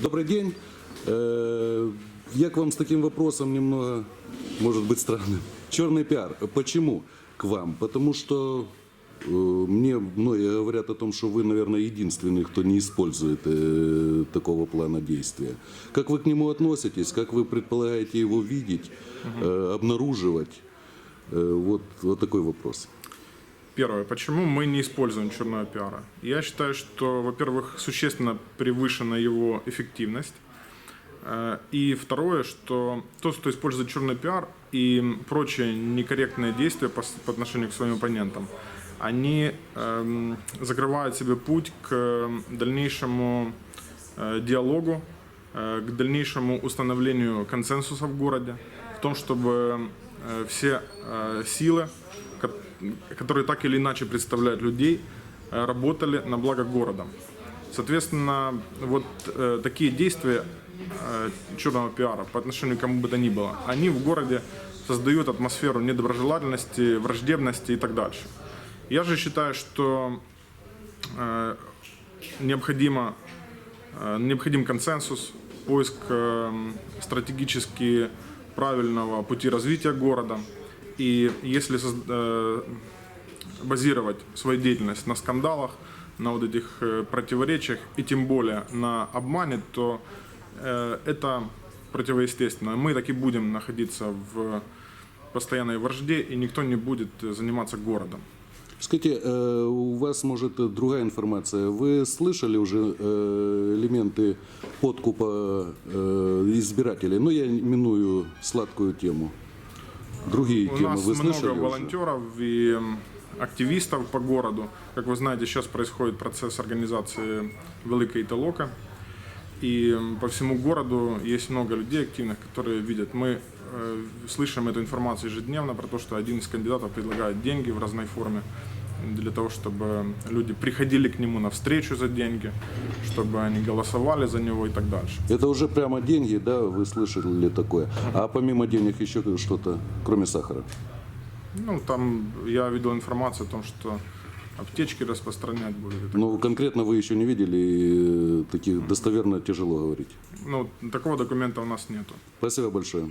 Добрый день. Э, Я к вам с таким вопросом немного, может быть, странным. Черный пиар. Почему к вам? Потому что э, мне многие говорят о том, что вы, наверное, единственный, кто не использует э, такого плана действия. Как вы к нему относитесь? Как вы предполагаете его видеть, э, обнаруживать? Э, вот, вот такой вопрос. Первое. Почему мы не используем черного пиара? Я считаю, что, во-первых, существенно превышена его эффективность. Э, И второе, что тот, кто использует черный пиар и прочие некорректные действия по, отношению к своим оппонентам, они эм, закрывают себе путь к дальнейшему э, диалогу, э, к дальнейшему установлению консенсуса в городе, в том, чтобы все силы, которые так или иначе представляют людей, э, работали на благо города. Соответственно, вот э, такие действия э, черного пиара по отношению к кому бы то ни было, они в городе создают атмосферу недоброжелательности, враждебности и так дальше. Я же считаю, что э, необходимо, э, необходим консенсус, поиск э, стратегически правильного пути развития города. И если э, базировать свою деятельность на скандалах, на вот этих э, противоречиях и тем более на обмане, то э, это противоестественно. Мы так и будем находиться в постоянной вражде, и никто не будет заниматься городом. Скажите, у вас, может, другая информация. Вы слышали уже элементы подкупа избирателей? Ну, я миную сладкую тему. Другие У темы нас вы много уже? волонтеров и м, активистов по городу. Как вы знаете, сейчас происходит процесс организации Великой Толока. И по всему городу есть много людей активных, которые видят. Мы э, слышим эту информацию ежедневно про то, что один из кандидатов предлагает деньги в разной форме для того, чтобы люди приходили к нему на встречу за деньги, чтобы они голосовали за него и так дальше. Это уже прямо деньги, да, вы слышали такое? А помимо денег еще что-то, кроме сахара? Ну, там я видел информацию о том, что аптечки распространять будут. Ну, конкретно вы еще не видели, э, таких достоверно тяжело говорить. Ну, такого документа у нас нету. Спасибо большое.